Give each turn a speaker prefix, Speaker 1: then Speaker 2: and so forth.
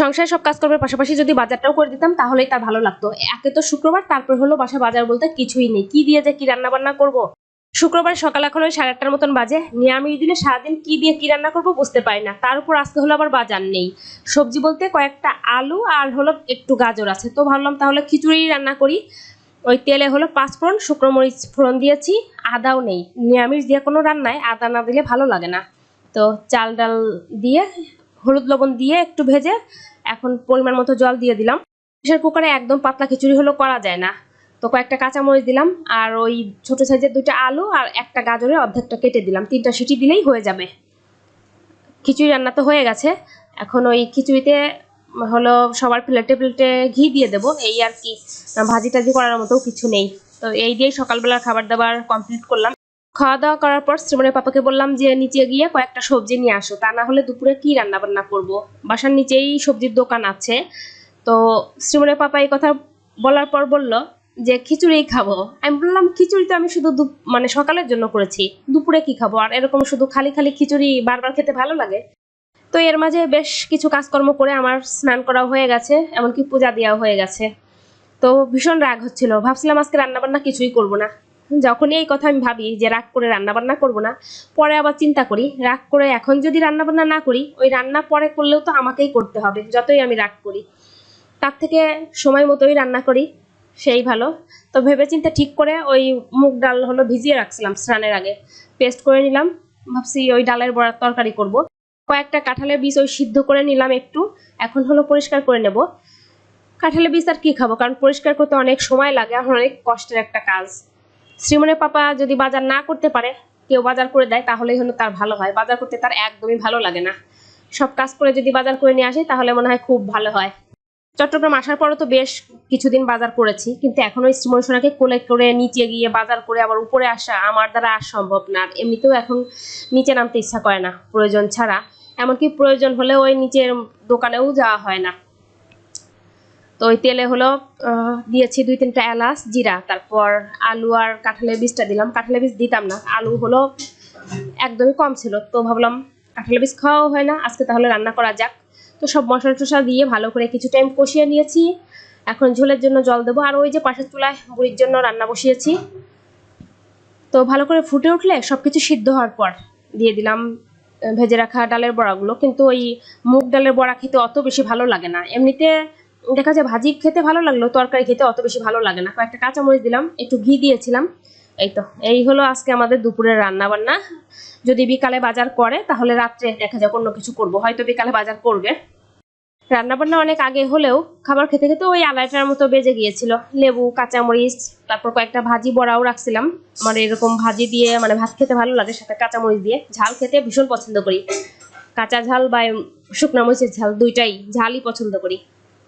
Speaker 1: সংসার সব কাজকর্মের পাশাপাশি যদি বাজারটাও করে দিতাম, তাহলেই তার ভালো লাগতো। একে তো শুক্রবার, তারপর হলো বাসা বাজার বলতে কিছুই নেই। কি দিয়ে যে কি রান্না বান্না করব? শুক্রবার সকাল এখন ওই সাড়ে আটটার মতন বাজে। নিরামিষ দিনে সারাদিন কি দিয়ে কি রান্না করব বুঝতে পারি না। তার উপর আজকে হলো আবার বাজার নেই। সবজি বলতে কয়েকটা আলু আর হলো একটু গাজর আছে। তো ভাবলাম তাহলে খিচুড়ি রান্না করি। ওই তেলে হলো পাঁচ ফোড়ন শুকনো মরিচ ফোড়ন দিয়েছি। আদাও নেই। নিরামিষ দিয়ে কোনো রান্নায় আদা না দিলে ভালো লাগে না। তো চাল ডাল দিয়ে হলুদ লবণ দিয়ে একটু ভেজে এখন পরিমাণ মতো জল দিয়ে দিলাম। প্রেশার কুকারে একদম পাতলা খিচুড়ি হলো করা যায় না। তো কয়েকটা কাঁচামরিচ দিলাম আর ওই ছোট সাইজের দুইটা আলু আর একটা গাজরের অর্ধেকটা কেটে দিলাম। তিনটা সিটি দিলেই হয়ে যাবে। খিচুড়ি রান্না তো হয়ে গেছে। এখন ওই খিচুড়িতে হলো সবার প্লেটে প্লেটে ঘি দিয়ে দেবো। এই আর কি ভাজি টাজি করার মতো কিছু নেই। তো এই দিয়েই সকালবেলার খাবার দাবার কমপ্লিট করলাম। খাওয়া দাওয়া করার পর শ্রীমনের পাপাকে বললাম যে, নিচে গিয়ে কয়েকটা সবজি নিয়ে আসো। তা না হলে দুপুরে কি রান্না বান্না করব? বাসার নিচেই সবজির দোকান আছে। তো শ্রীমনের পাপা এই কথা বলার পর বলল যে খিচুড়ি খাব। আমি বললাম, খিচুড়ি তো আমি শুধু মানে সকালের জন্য করেছি। দুপুরে কি খাব? আর এরকম শুধু খালি খালি খিচুড়ি বারবার খেতে ভালো লাগে? তো এর মাঝে বেশ কিছু কাজকর্ম করে আমার স্নান করা হয়ে গেছে, এমনকি পূজা দেওয়া হয়ে গেছে। তো ভীষণ রাগ হচ্ছিল। ভাবছিলাম আজকে রান্নাবান্না কিছুই করব না। যখনই এই কথা আমি ভাবি যে রাগ করে রান্নাবান্না করব না, পরে আবার চিন্তা করি, রাগ করে এখন যদি রান্নাবান্না না করি, ওই রান্না পরে করলেও তো আমাকেই করতে হবে, যতই আমি রাগ করি। তার থেকে সময় মতোই রান্না করি, সেই ভালো। তো ভেবেচিন্তে ঠিক করে ওই মুগ ডাল হলো ভিজিয়ে রাখছিলাম স্নানের আগে। পেস্ট করে নিলাম, ভাবছি ওই ডালের বড়ার তরকারি করব। কয়েকটা কাঁঠালের বীজ ওই সিদ্ধ করে নিলাম একটু, এখন হলো পরিষ্কার করে নেব। কাঁঠালের বীজ আর কি খাব? কারণ পরিষ্কার করতে অনেক সময় লাগে, আর অনেক কষ্টের একটা কাজ। শ্রীমনের পাপা যদি বাজার না করতে পারে, কেউ বাজার করে দেয়, তাহলেই হলো তার ভালো হয়। বাজার করতে তার একদমই ভালো লাগে না। সব কাজ করে যদি বাজার করে নিয়ে আসে, তাহলে মনে হয় খুব ভালো হয়। চট্টগ্রাম আসার পরও তো বেশ কিছুদিন বাজার করেছি, কিন্তু এখন ওই শ্রীমন সোনাকে কোলে করে নিচে গিয়ে বাজার করে আবার উপরে আসা আমার দ্বারা আর সম্ভব না। আর এমনিতেও এখন নিচে নামতে ইচ্ছা করে না, প্রয়োজন ছাড়া। এমনকি প্রয়োজন হলে ওই নিচের দোকানেও যাওয়া হয় না। তো ওই তেলে হলো দিয়েছি দুই তিনটা এলাচ, জিরা, তারপর আলু আর কাঁঠালের বীজটা দিলাম। কাঁঠালের বীজ দিতাম না, আলু হলো একদমই কম ছিল। তো ভাবলাম কাঁঠালের বীজ খাওয়াও হয় না, আজকে তাহলে রান্না করা যাক। তো সব মশলা টশলা দিয়ে ভালো করে কিছু টাইম কষিয়ে নিয়েছি। এখন ঝোলের জন্য জল দেবো। আর ওই যে পাশের চুলায় বুড়ির জন্য রান্না বসিয়েছি। তো ভালো করে ফুটে উঠলে সব কিছু সিদ্ধ হওয়ার পর দিয়ে দিলাম ভেজে রাখা ডালের বড়াগুলো। কিন্তু ওই মুগ ডালের বড়া খেতে অত বেশি ভালো লাগে না। এমনিতে দেখা যায় ভাজি খেতে ভালো লাগল তরকারি খেতে অত বেশি ভালো লাগে না। কয়েকটা কাঁচামরিচ দিলাম, একটু ঘি দিয়েছিলাম। এই তো, এই হলো আজকে আমাদের দুপুরের রান্না বান্না যদি বিকালে বাজার করে, তাহলে রাত্রে দেখা যাক অন্য কিছু করব। হয়তো বিকালে বাজার করবে। রান্না বান্না অনেক আগে হলেও খাবার খেতে খেতে ওই আড়াইটার মতো বেজে গিয়েছিল। লেবু, কাঁচামরিচ, তারপর কয়েকটা ভাজি বড়াও রাখছিলাম। আমার এরকম ভাজি দিয়ে মানে ভাত খেতে ভালো লাগে, সাথে কাঁচামরিচ দিয়ে। ঝাল খেতে ভীষণ পছন্দ করি। কাঁচা ঝাল বা শুকনো মরিচের ঝাল দুইটাই ঝালই পছন্দ করি।